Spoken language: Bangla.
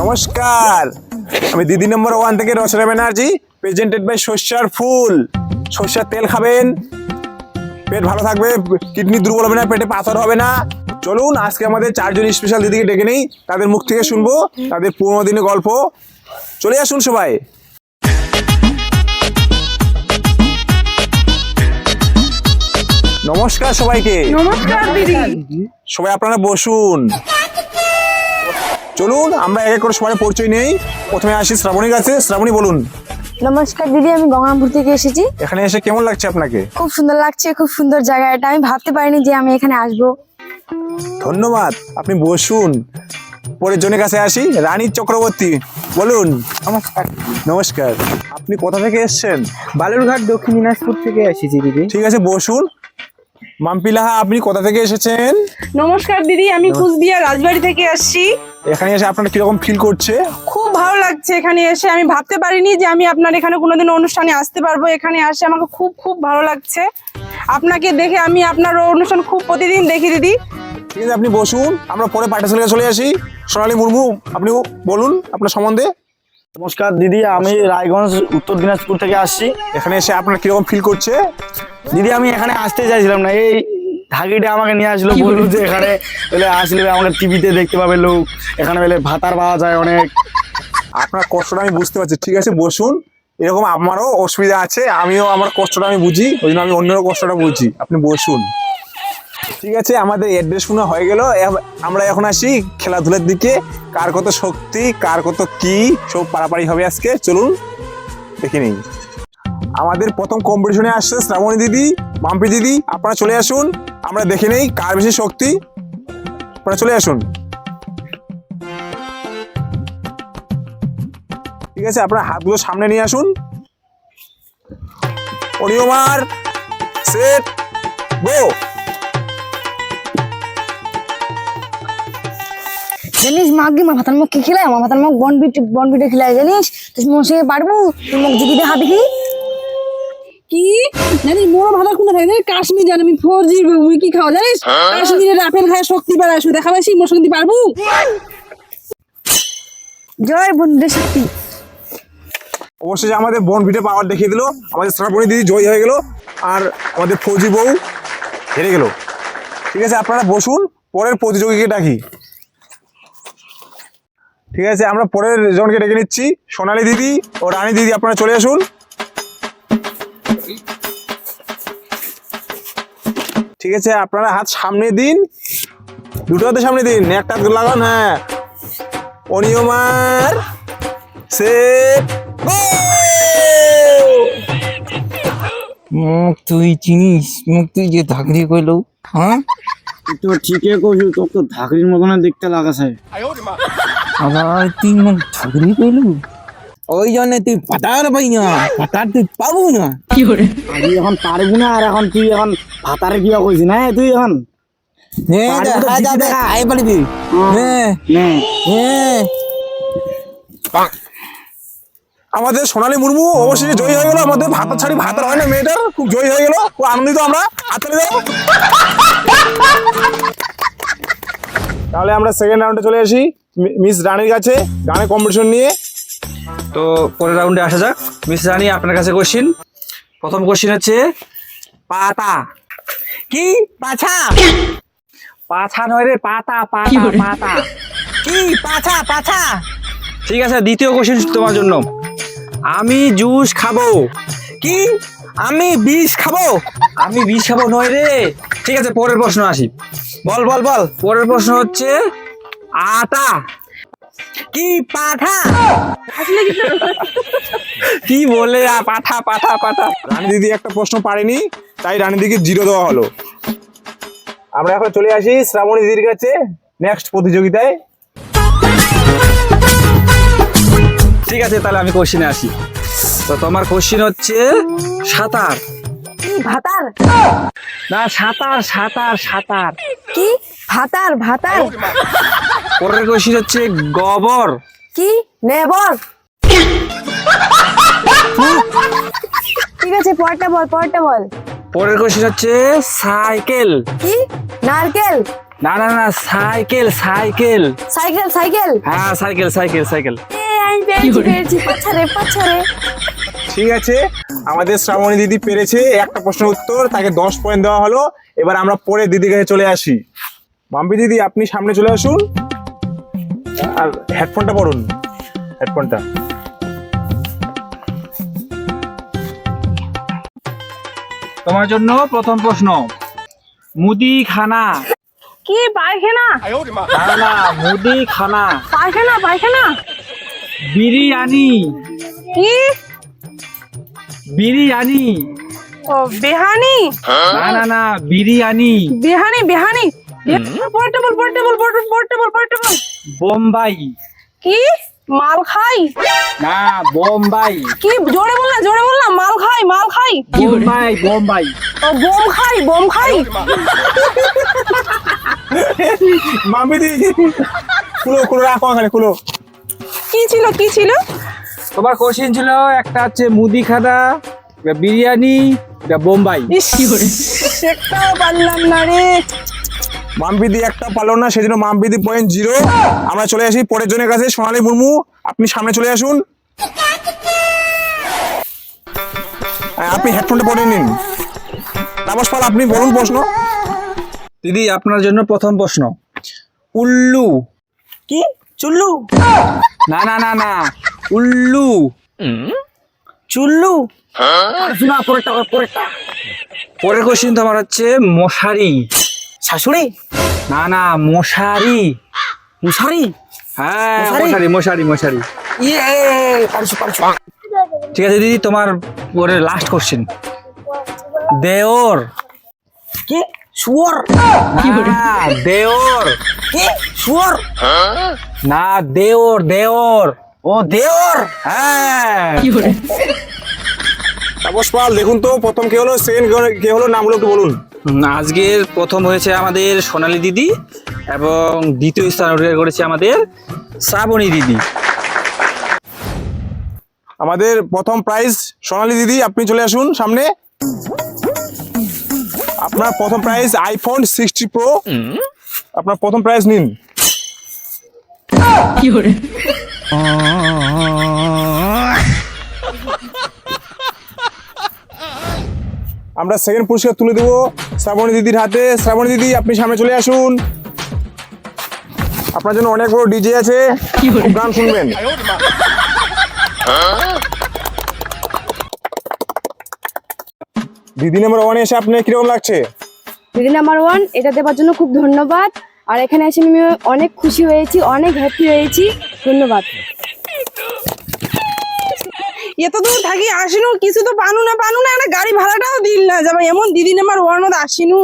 নমস্কার। আমি দিদি নম্বর ওয়ান থেকে রচনা ব্যানার্জি প্রেজেন্টেড বাই শস্যার ফুল। সর্ষার তেল খাবেন। পেট ভালো থাকবে কিডনি দুর্বল হবে না পেটে পাথর হবে না। চলুন আজকে আমাদের চারজন স্পেশাল দিদিকে ডেকে নেই তাদের মুখ থেকে শুনব তাদের পুরোনো দিনের গল্প। চলে আসুন সবাই। নমস্কার সবাইকে। নমস্কার দিদি। সবাই আপনারা বসুন। চলুন আমরা এক এক করে সবাই পরিচয় নেই। প্রথমে আসি শ্রাবণীর কাছে। শ্রাবণী বলুন। নমস্কার দিদি আমি গঙ্গামপুর থেকে এসেছি। এখানে এসে কেমন লাগছে আপনাকে? খুব সুন্দর লাগছে খুব সুন্দর জায়গা এটা আমি ভাবতে পারিনি যে আমি এখানে আসব। ধন্যবাদ আপনি বসুন। পরের জনের কাছে আসি রানী চক্রবর্তী। বলুন। নমস্কার। নমস্কার। আপনি কোথা থেকে এসেছেন? বালুরঘাট দক্ষিণ দিনাজপুর থেকে এসেছি দিদি। ঠিক আছে বসুন। মাম্পিলাহা আপনি কোথা থেকে এসেছেন? নমস্কার দিদি আমি কুচবিহার রাজবাড়ি থেকে আসছি। এখানে এসে আপনার কীরকম ফিল করছে? খুব ভালো লাগছে এখানে এসে। আমি ভাবতে পারিনি যে আমি আপনার এখানে কোনোদিন অনুষ্ঠানে আসতে পারব। এখানে আসে আমাকে খুব খুব ভালো লাগছে। আপনাকে দেখে আমি আপনার অনুষ্ঠান খুব প্রতিদিন দেখি দিদি। ঠিক আছে আপনি বসুন। আমরা পরে পাঠাশালিকা চলে আসি। সোনালী মুর্মু আপনি বলুন আপনার সম্বন্ধে। নমস্কার দিদি আমি রায়গঞ্জ উত্তর দিনাজপুর থেকে আসছি। এখানে এসে আপনার কীরকম ফিল করছে? দিদি আমি এখানে আসতে চাইছিলাম না। এই ঢাকিটা আমাকে নিয়ে আসলো বলল যে এখানে বলে আসলে আমাকে টিভিতে দেখতে পাবে লোক। এখানে বলে ভাতার পাওয়া যায় অনেক। আপনার কষ্টটা আমি বুঝতে পারছি। ঠিক আছে বসুন। এরকম আমারও অসুবিধা আছে আমিও আমার কষ্টটা আমি বুঝি ওই জন্য আমি অন্যের কষ্টটা বুঝি। আপনি বসুন। ঠিক আছে আমাদের অ্যাড্রেস শোনা হয়ে গেল। আমরা এখন আসি খেলাধুলার দিকে। কার কত শক্তি কার কত কি সব পারাপারি হবে আজকে। চলুন দেখে নিই। আমাদের প্রথম কম্পিটিশনে আসছে শ্রাবণী দিদি মাম্পি দিদি। আপনারা চলে আসুন। আমরা দেখে নেই কার বেশি শক্তি। আপনারা চলে আসুন। ঠিক আছে, আপনার হাতগুলো সামনে নিয়ে আসুন। অনিয়মার সেট, গো। জানিস মা কি, মা ভাতার মুখ কি খেলায়? মা ভাতার মুখ বন বিট বন বিটে খেলায়, জানিস? তুই মোর সঙ্গে পারব? তুই মুখ জিগি দেখা দেখি? কি? জানিস বড় ভালো কোন থাকে? জানিস কাশ্মীর জানি আমি ফোর জি কি খাওয়া জানিস? কাশ্মীরের আপেল খায় শক্তি বাড়ায় শুধু দেখা পাইছি মোর সঙ্গে পারব? জয় বন্ধুদের শক্তি। অবশ্যই আমাদের বোন ভিটে পাওয়ার দেখিয়ে দিল। আমাদের শ্রাবণী দিদি জয় হয়ে গেল। আর আমাদের ফৌজি বউ হেরে গেল। ঠিক আছে আপনারা বসুন পরের প্রতিযোগীকে ডাকি। ঠিক আছে আমরা পরের জনকে ডেকে নিচ্ছি। সোনালী দিদি ও রানী দিদি আপনারা চলে আসুন। ঠিক আছে আপনারা হাত সামনে দিন। দুটো হাতে সামনে দিন একটা হাত লাগান হ্যাঁ। অনিয়মার সেট মুখ তুই চিনিস মুখ তুই যে ধাকরি কইলো হ্যাঁ? তো ঠিকই কইছু তোর তো ধাকরির মতন দেখতে লাগাছে। আবার তুই মুখ ধাকরি কইলু ওই জন্য তুই পাতার পাই না পাতার তুই পাবো না কি আমি এখন পারব না আর এখন তুই এখন ভাতারে কিবা কইছি না তুই এখন? দেখা জিতে দেখা। আই পারবি। নে আমাদের সোনালী মুর্মু অবশ্যই জয়ী হয়ে গেল। আমাদের ভাত ছাড়ি ভাত হয় না মেয়েটার। খুব জয়ী হয়ে গেল। খুব আনন্দিত আমরা। হাততালি দাও। তাহলে আমরা সেকেন্ড রাউন্ডে চলে আসি। মিস রানীর কাছে। গানের কম্পিটিশন নিয়ে। তো পরের রাউন্ডে আসা যাক। মিস রানী আপনার কাছে কোশ্চিন প্রথম কোশ্চিন হচ্ছে পাতা। কি? পাছা? পাছা নয় রে পাতা পাতা পাতা। কি? পাছা পাছা। ঠিক আছে দ্বিতীয় কোশ্চিন তোমার জন্য। আমি জুস খাব। কি? আমি বিষ খাব? আমি বিষ খাব নয় রে। ঠিক আছে পরের প্রশ্ন আসি। বল বল বল। পরের প্রশ্ন হচ্ছে আটা। কি পাঠা? কি বলে পাঠা পাঠা পাঠা? রানী দিদি একটা প্রশ্ন পারেনি তাই রানী দিদিকে জিরো দেওয়া হলো। আমরা এখন চলে আসি শ্রাবণী দিদির কাছে নেক্সট প্রতিযোগিতায়। ঠিক আছে তাহলে আমি কোশ্চিনে আসি। তো তোমার কোশ্চিন হচ্ছে সাঁতার। কি ভাতার? না সাঁতার সাঁতার সাঁতার। কি? ভাতার ভাতার? পরের কোশ্চিন হচ্ছে গোবর। কি? নেবর। ঠিক আছে পরটা বল পরটা বল। পরের কোশ্চিন হচ্ছে সাইকেল। কি? নারকেল। না না না সাইকেল সাইকেল। Cycle cycle. হ্যাঁ সাইকেল সাইকেল সাইকেল। ঠিক আছে আমাদের শ্রাবণী দিদি পেরেছে একটা প্রশ্নের উত্তর তাকে দশ পয়েন্ট দেওয়া হলো। এবার আমরা পরে দিদির কাছে চলে আসি। মাম্পি দিদি আপনি সামনে চলে আসুন। আর হেডফোনটা পড়ুন। হেডফোনটা তোমার জন্য প্রথম প্রশ্ন মুদি খানা কি পায়খানা? না না মুদি খানা পায়খানা পায়খানা? বিরিয়ানি। কি? বিরিয়ানি। ও বেহানি? না না না বিরিয়ানি। বেহানি বেহানি? Portable portable portable portable Bombay. কি? মাল খাই? না বোম্বাই। কি? জোরে বললাম জোরে বললাম মাল খাই মাল খাই। বোম্বাই বোম্বাই। ও বোম খাই বোম খাই। মাম্পি দিদি খুলো খুলো রাখো এখানে খুলো। কি ছিল কি ছিল? তোমার কোশ্চেন ছিল একটা হচ্ছে মুদি খানা একটা বিরিয়ানি বোম্বাই। একটাও পারলাম না রে। মাম্পি দি একটা পারল না সেজন্য মাম্পি দি পয়েন্ট জিরো আমরা চলে আসি পরের জনের কাছে। সোনালী মুর্মু আপনি সামনে চলে আসুন। হ্যাঁ, আপনি হেডফোনটা পরে নিন। তাপস পাল আপনি বলুন প্রশ্ন। দিদি আপনার জন্য প্রথম প্রশ্ন। উল্লু। কি? চুল্লু? না না না না। উল্লু। চুল্লু? শোনা পরেরটা পরেরটা পরের কোশ্চেন তোমার হচ্ছে মশারি। শাশুড়ি? না না মশারি। মুশারি? হ্যাঁ মশারি? মশারি মশারি ইয়ে পারছ পারছ। ঠিক আছে দিদি তোমার পরে লাস্ট কোশ্চেন দেওর। কি? শুয়োর? না দেওর। কি? শুয়োর? না দেওর দেওর। ও দেওর? হ্যাঁ। তাপস পাল দেখুন তো প্রথম কে হলো সেকেন্ড কে হলো নামগুলো একটু বলুন। আজকের প্রথম হয়েছে আমাদের সোনালী দিদি এবং দ্বিতীয় স্থান অধিকার করেছে আমাদের শ্রাবণী দিদি। আমাদের প্রথম প্রাইজ সোনালী দিদি আপনি চলে আসুন সামনে। আপনার প্রথম প্রাইজ আইফোন সিক্সটি প্রো আপনার প্রথম প্রাইজ নিন। আমরা সেকেন্ড পুরস্কার তুলে দেবো। শ্রাবণী দিদির হাতে। শ্রাবণী দিদি আপনি সামনে চলে আসুন। আপনার জন্য অনেক বড় ডিজে আছে। গান শুনবেন। দিদি নাম্বার ওয়ান এসে আপনার কীরকম লাগছে? দিদি নাম্বার ওয়ান এটা দেওয়ার জন্য খুব ধন্যবাদ। আর এখানে এসে আমি অনেক খুশি হয়েছি অনেক হ্যাপি হয়েছি। ধন্যবাদ। এত দূর থাকি আসিনু, কিছু তো পানু না পানু না একটা গাড়ি ভাড়াটাও দিল না। যাবে, এমন দিদি আমার ওর মধ্যে আসিনু।